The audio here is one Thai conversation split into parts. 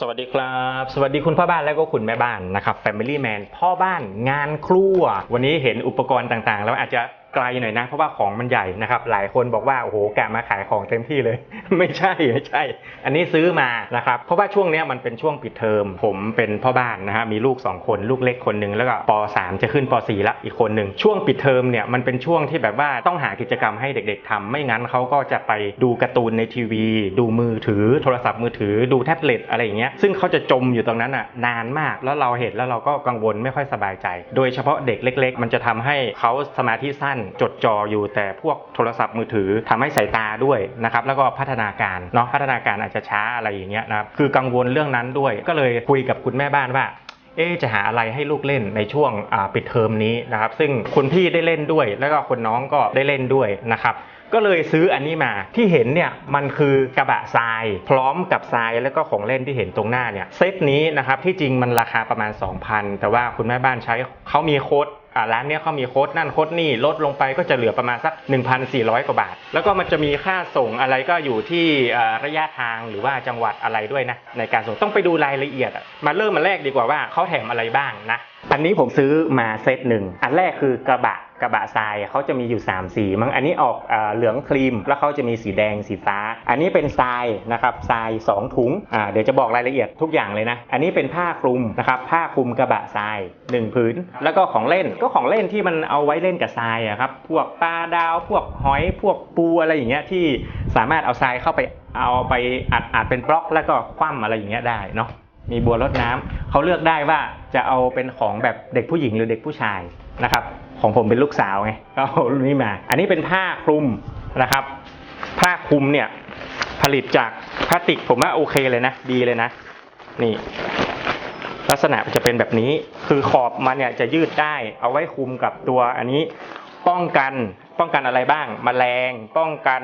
สวัสดีครับ สวัสดีคุณพ่อบ้านและก็คุณแม่บ้านนะครับ Family Man พ่อบ้านงานครัว วันนี้เห็นอุปกรณ์ต่างๆ แล้วอาจจะ ไกลหน่อยนะ เพราะว่าของมันใหญ่นะครับ หลายคนบอกว่าโอ้โหกะมาขายของเต็มที่เลย ไม่ใช่ไม่ใช่ อันนี้ซื้อมานะครับ เพราะว่าช่วงนี้มันเป็นช่วงปิดเทอม ผมเป็นพ่อบ้านนะฮะมีลูก 2 คนลูกเล็กคนหนึ่งแล้วก็ป .3 จะขึ้นป .4 ละอีกคนหนึ่งช่วงปิดเทอมเนี่ยมันเป็นช่วงที่แบบว่าต้องหากิจกรรมให้เด็ก ๆทำไม่งั้นเขาก็จะไปดูการ์ตูนในทีวี ดูมือถือ โทรศัพท์มือถือ ดูแท็บเล็ตอะไรอย่างเงี้ยซึ่งเขาจะจมอยู่ตรงนั้นอะนานมากแล้วเราเห็นแล้วเราก็กังวลไม่ค่อยสบายใจ โดยเฉพาะเด็กเล็ก ๆ มันจะทำให้เขาสมาธิสั้นจดจ่ออยู่แต่พวกโทรศัพท์มือถือทำให้สายตาด้วยนะครับแล้วก็พัฒนาการเนาะพัฒนาการอาจจะช้าอะไรอย่างเงี้ยนะครับคือกังวลเรื่องนั้นด้วย ก็เลยคุยกับคุณแม่บ้านว่าเอ๊จะหาอะไรให้ลูกเล่นในช่วงปิดเทอมนี้นะครับซึ่งคุณพี่ได้เล่นด้วย แล้วก็คนน้องก็ได้เล่นด้วยนะครับก็เลยซื้ออันนี้มาที่เห็นเนี่ยมันคือกระบะทราย พร้อมกับทรายแล้วก็ของเล่นที่เห็นตรงหน้าเนี่ยเซตนี้นะครับที่จริงมันราคาประมาณ 2,000 แต่ว่าคุณแม่บ้านใช้เขามีโค้ด ร้านเนี้ยเขามีโค้ดนั่นโค้ดนี่ลดลงไปก็จะเหลือประมาณสัก 1,400 กว่าบาท แล้วก็มันจะมีค่าส่งอะไรก็อยู่ที่ระยะทางหรือว่าจังหวัดอะไรด้วยนะในการส่งต้องไปดูรายละเอียดอะมาเริ่มมาแรกดีกว่าว่าเขาแถมอะไรบ้างนะอันนี้ผมซื้อมาเซตหนึ่งอันแรกคือกระบะ กระบะทรายเขาจะมีอยู่ 3 สีมั้งอันนี้ออกเออเหลืองครีม แล้วเขาจะมีสีแดงสีฟ้า อันนี้เป็นทรายนะครับทราย 2 ถุงเดี๋ยวจะบอกรายละเอียดทุกอย่างเลยนะ อันนี้เป็นผ้าคลุมนะครับผ้าคลุมกระบะทราย 1 ผืน แล้วก็ของเล่นก็ของเล่นที่มันเอาไว้เล่นกับทรายอะครับพวกปลาดาวพวกหอยพวกปูอะไรอย่างเงี้ยที่สามารถเอาทรายเข้าไปเอาไปอัดอัดเป็นบล็อกแล้วก็คว่ำอะไรอย่างเงี้ยได้เนาะมีบัวรดน้ำเขาเลือกได้ว่าจะเอาเป็นของแบบเด็กผู้หญิงหรือเด็กผู้ชายนะครับ ของผมเป็นลูกสาวไงก็เอารุ่นนี้มา อันนี้เป็นผ้าคลุมนะครับ ผ้าคลุมเนี่ยผลิตจากพลาสติกผมว่าโอเคเลยนะ ดีเลยนะ นี่ ลักษณะจะเป็นแบบนี้คือขอบมันเนี่ยจะยืดได้ เอาไว้คลุมกับตัวอันนี้ป้องกัน ป้องกันอะไรบ้างแมลง ป้องกัน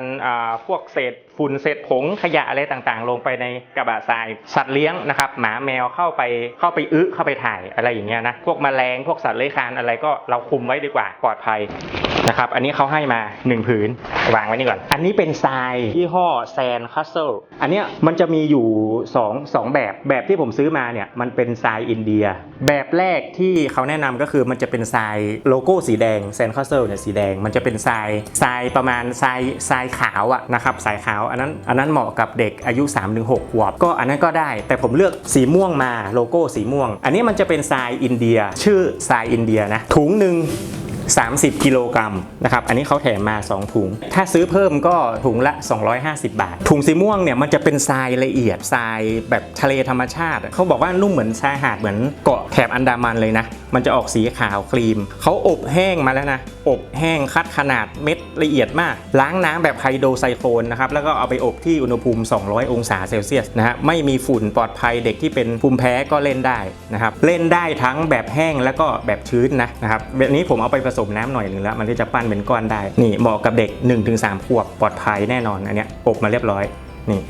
พวกเศษฝุ่นเศษผงขยะอะไรต่างๆ ลงไปในกระบะทราย สัตว์เลี้ยงนะครับ หมาแมวเข้าไปเข้าไปอึเข้าไปถ่ายอะไรอย่างเงี้ยนะพวกแมลงพวกสัตว์เลื้อยคลานอะไรก็เราคุมไว้ดีกว่าปลอดภัย นะครับ อันนี้เขาให้มาหนึ่งผืน วางไว้นี่ก่อน อันนี้เป็นทรายยี่ห้อแซนคัสเซิลอันเนี้ยมันจะมีอยู่สองสองแบบ แบบที่ผมซื้อมาเนี่ยมันเป็นทรายอินเดีย แบบแรกที่เขาแนะนำก็คือมันจะเป็นทรายโลโก้สีแดงแซนคัสเซิลเนี่ยสีแดง มันจะเป็นทรายทรายประมาณทรายทรายขาวอะนะครับสายขาวอันนั้นอันนั้นเหมาะกับเด็กอายุ 3-6ขวบ ก็อันนั้นก็ได้ แต่ผมเลือกสีม่วงมาโลโก้สีม่วง อันนี้มันจะเป็นทรายอินเดีย ชื่อทรายอินเดียนะถุงหนึ่ง 30 กิโลกรัมนะครับ อันนี้เขาแถมมา 2 ถุง ถ้าซื้อเพิ่มก็ถุงละ 250 บาท ถุงสีม่วงเนี่ยมันจะเป็นทรายละเอียดทรายแบบทะเลธรรมชาติ เขาบอกว่านุ่มเหมือนชายหาดเหมือนเกาะแถบอันดามันเลยนะ มันจะออกสีขาวครีม เขาอบแห้งมาแล้วนะ อบแห้งคัดขนาดเม็ดละเอียดมาก ล้างน้ำแบบไฮโดรไซโคลนนะครับ แล้วก็เอาไปอบที่อุณหภูมิ 200 องศาเซลเซียสนะฮะ ไม่มีฝุ่นปลอดภัยเด็กที่เป็นภูมิแพ้ก็เล่นได้นะครับ เล่นได้ทั้งแบบแห้งแล้วก็แบบชื้นนะนะครับแบบนี้ผมเอาไปผสสมน้ำหน่อยหนึ่งแล้ว มันก็จะปั้นเป็นก้อนได้ นี่เหมาะกับเด็ก 1-3ขวบปลอดภัยแน่นอนอันเนี้ยอบมาเรียบร้อยนี่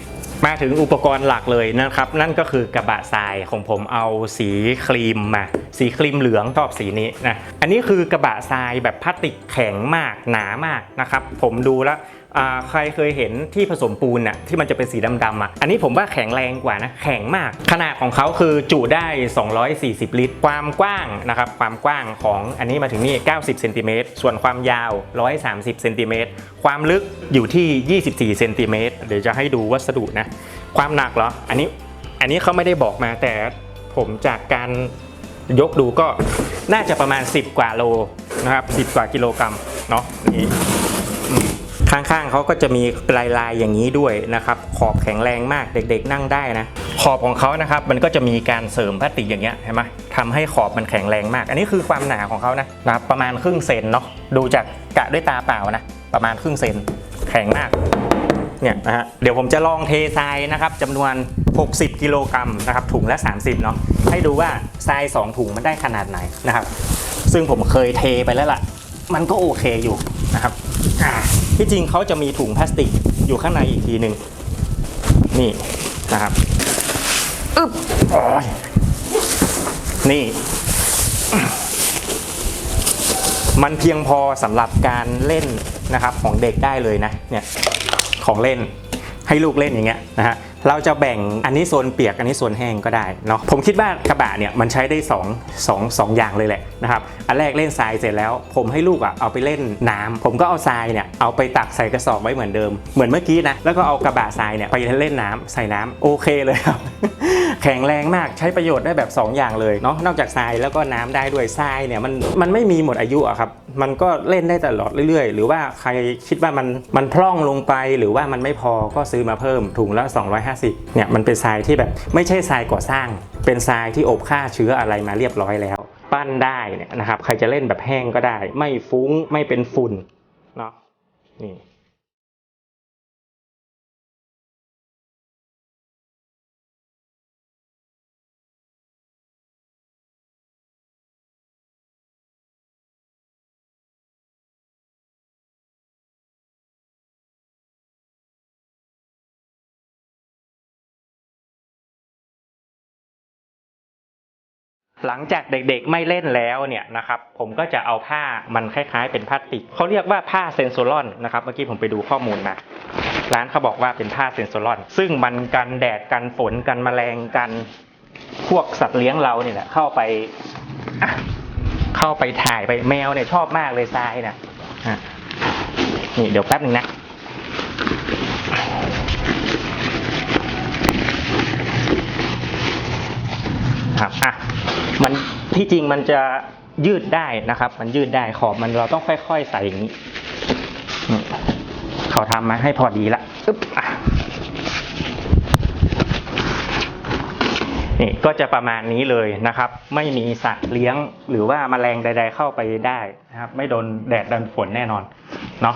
มาถึงอุปกรณ์หลักเลยนะครับ นั่นก็คือกระบะทรายของผมเอาสีครีมมา สีครีมเหลืองชอบสีนี้นะอันนี้คือกระบะทรายแบบพลาสติกแข็งมากหนามากนะครับ ผมดูแล้ว ใครเคยเห็นที่ผสมปูนน่ะที่มันจะเป็นสีดำๆอะอันนี้ผมว่าแข็งแรงกว่านะแข็งมาก ขนาดของเขาคือจุได้ 240 ลิตร ความกว้างนะครับความกว้างของอันนี้มาถึงนี่ 90 เซนติเมตร ส่วนความยาว 130 เซนติเมตร ความลึกอยู่ที่ 24 เซนติเมตร เดี๋ยวจะให้ดูวัสดุนะ ความหนักเหรอ อันนี้ อันนี้เขาไม่ได้บอกมาแต่ผมจากการยกดูก็น่าจะประมาณ 10 กว่าโลนะครับ 10 กว่ากิโลกรัมเนาะนี่ ข้างๆเขาก็จะมีลายๆอย่างนี้ด้วยนะครับขอบแข็งแรงมากเด็กๆ นั่งได้นะ ขอบของเขานะครับมันก็จะมีการเสริมพลาสติกอย่างเงี้ยเห็นไหมทำให้ขอบมันแข็งแรงมาก อันนี้คือความหนาของเขานะนะครับประมาณครึ่งเซนเนาะดูจากกะด้วยตาเปล่านะประมาณครึ่งเซนแข็งมากเนี่ยนะฮะเดี๋ยวผมจะลองเททรายนะครับจำนวน 60 กิโลกรัมนะครับถุงละ 30เนาะให้ดูว่าทราย 2 ถุงมันได้ขนาดไหนนะครับ ซึ่งผมเคยเทไปแล้วล่ะ มันก็โอเคอยู่นะครับ ที่จริงเขาจะมีถุงพลาสติกอยู่ข้างในอีกทีหนึ่งนี่นะครับอึ๊บโอ้ยนี่ มันเพียงพอสำหรับการเล่นนะครับของเด็กได้เลยนะเนี่ยของเล่นให้ลูกเล่นอย่างเงี้ยนะฮะ เราจะแบ่งอันนี้โซนเปียกอันนี้โซนแห้งก็ได้เนาะผมคิดว่ากระบะเนี่ยมันใช้ได้2 2 2อย่างเลยแหละนะครับอันแรกเล่นทรายเสร็จแล้ว ผมให้ลูกอะเอาไปเล่นน้ำผมก็เอาทรายเนี่ยเอาไปตักใส่กระสอบไว้เหมือนเดิม เหมือนเมื่อกี้นะแล้วก็เอากระบะทรายเนี่ยไปเล่นน้ำใส่น้ำโอเคเลยครับแข็งแรงมากใช้ประโยชน์ได้แบบ 2 อย่างเลยเนาะนอกจากทรายแล้วก็น้ำได้ด้วยทรายเนี่ยมันมันไม่มีหมดอายุอะครับมันก็เล่นได้ตลอดเรื่อยๆ หรือว่าใครคิดว่ามันมันพร่องลงไปหรือว่ามันไม่พอก็ซื้อมาเพิ่มถุงละ 250เนี่ยมันเป็นทรายที่แบบไม่ใช่ทรายก่อสร้าง เป็นทรายที่อบฆ่าเชื้ออะไรมาเรียบร้อยแล้ว ปั้นได้เนี่ยนะครับใครจะเล่นแบบแห้งก็ได้ ไม่ฟุ้งไม่เป็นฝุ่นเนาะนี่ หลังจากเด็กๆไม่เล่นแล้วเนี่ยนะครับผมก็จะเอาผ้ามันคล้ายๆ เป็นพลาสติกเขาเรียกว่าผ้าเซนโซลอนนะครับเมื่อกี้ผมไปดูข้อมูลมาร้านเขาบอกว่าเป็นผ้าเซนโซลอน ซึ่งมันกันแดดกันฝนกันแมลงกันพวกสัตว์เลี้ยงเราเนี่ยแหละเข้าไปเข้าไปถ่ายไปแมวเนี่ยชอบมากเลยทรายนะ่ะนี่เดี๋ยวแป๊บหนึ่งนะครับอะ ที่จริงมันจะยืดได้นะครับ มันยืดได้ขอบมันเราต้องค่อยๆใส่อย่างนี้ เขาทำมาให้พอดีละอึ๊บนี่ก็จะประมาณนี้เลยนะครับ ไม่มีสัตว์เลี้ยงหรือว่าแมลงใด ๆ เข้าไปได้นะครับ ไม่โดนแดดดันฝนแน่นอนเนาะ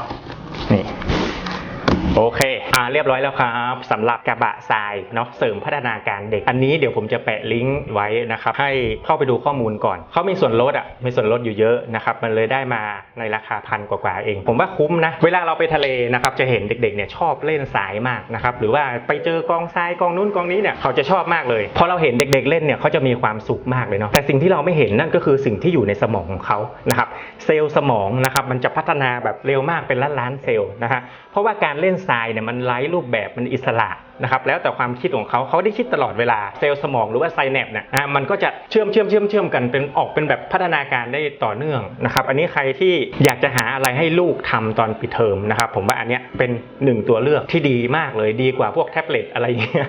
โอเค อ่า เรียบร้อยแล้วครับสำหรับกระบะทรายเนาะเสริมพัฒนาการเด็ก อันนี้เดี๋ยวผมจะแปะลิงก์ไว้นะครับ ให้เข้าไปดูข้อมูลก่อน เขามีส่วนลดอะ มีส่วนลดอยู่เยอะนะครับ มันเลยได้มาในราคาพันกว่าๆเอง ผมว่าคุ้มนะ เวลาเราไปทะเลนะครับ จะเห็นเด็กๆเนี่ยชอบเล่นทรายมากนะครับ หรือว่าไปเจอกองทรายกองนู้นกองนี้เนี่ย เขาจะชอบมากเลย พอเราเห็นเด็กๆเล่นเนี่ยเขาจะมีความสุขมากเลยเนาะ แต่สิ่งที่เราไม่เห็นนั่นก็คือสิ่งที่อยู่ในสมองของเขานะครับ เซลล์สมองนะครับ มันจะพัฒนาแบบเร็วมากเป็นล้านล้านๆเซลล์นะฮะ เพราะว่าการเล่นทรายเนี่ยมันไร้รูปแบบมันอิสระ นะครับแล้วแต่ความคิดของเขาเขาได้คิดตลอดเวลาเซลล์สมองหรือว่าไซแนปเนี่ยนะมันก็จะเชื่อมเชื่อมเชื่อมเชื่อมกันเป็นออกเป็นแบบพัฒนาการได้ต่อเนื่องนะครับอันนี้ใครที่อยากจะหาอะไรให้ลูกทำตอนปิดเทอมนะครับผมว่าอันเนี้ยเป็นหนึ่งตัวเลือกที่ดีมากเลยดีกว่าพวกแท็บเล็ตอะไรเงี้ย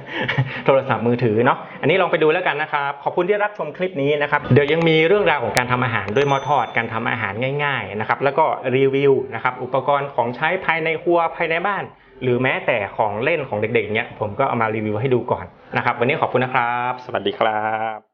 โทรศัพท์มือถือเนาะอันนี้ลองไปดูแล้วกันนะครับขอบคุณที่รับชมคลิปนี้นะครับเดี๋ยวยังมีเรื่องราวของการทำอาหารด้วยหม้อทอดการทำอาหารง่ายๆนะครับแล้วก็รีวิวนะครับอุปกรณ์ของใช้ภายในครัวภายในบ้าน หรือแม้แต่ของเล่นของเด็กๆเนี้ยผมก็เอามารีวิวให้ดูก่อนนะครับ วันนี้ขอบคุณนะครับ สวัสดีครับ